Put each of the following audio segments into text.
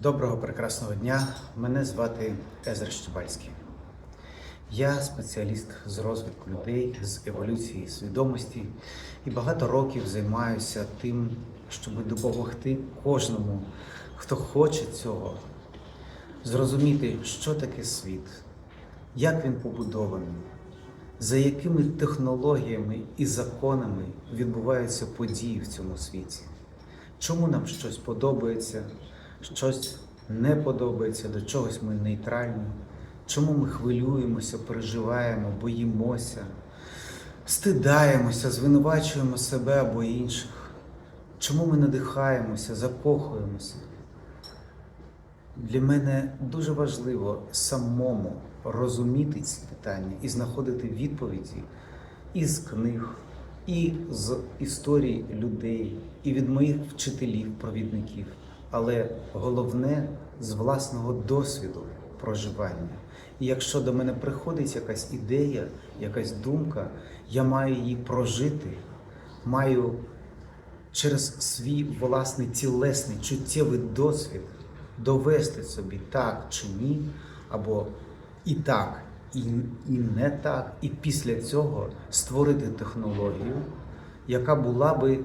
Доброго прекрасного дня. Мене звати Езра Щебальський. Я спеціаліст з розвитку людей, з еволюції свідомості і багато років займаюся тим, щоб допомогти кожному, хто хоче цього, зрозуміти, що таке світ, як він побудований, за якими технологіями і законами відбуваються події в цьому світі. Чому нам щось подобається, щось не подобається, до чогось ми нейтральні, чому ми хвилюємося, переживаємо, боїмося, стидаємося, звинувачуємо себе або інших, чому ми надихаємося, закохуємося. Для мене дуже важливо самому розуміти ці питання і знаходити відповіді із книг, і з історій людей, і від моїх вчителів, провідників, але головне з власного досвіду проживання. І якщо до мене приходить якась ідея, якась думка, я маю її прожити, маю через свій власний тілесний чуттєвий досвід довести собі так чи ні, або і так, і, і не так, і після цього створити технологію, яка була би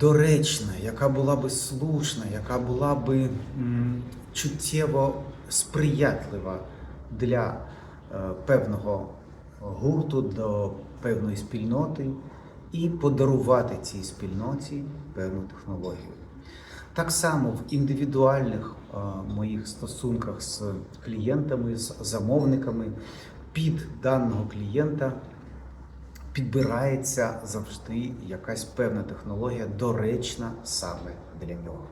доречна, яка була би слушна, яка була би чуттєво сприятлива для е, певного гурту, до певної спільноти, і подарувати цій спільноті певну технологію. Так само в індивідуальних е, моїх стосунках з клієнтами, з замовниками під даного клієнта підбирається завжди якась певна технологія, доречна саме для нього.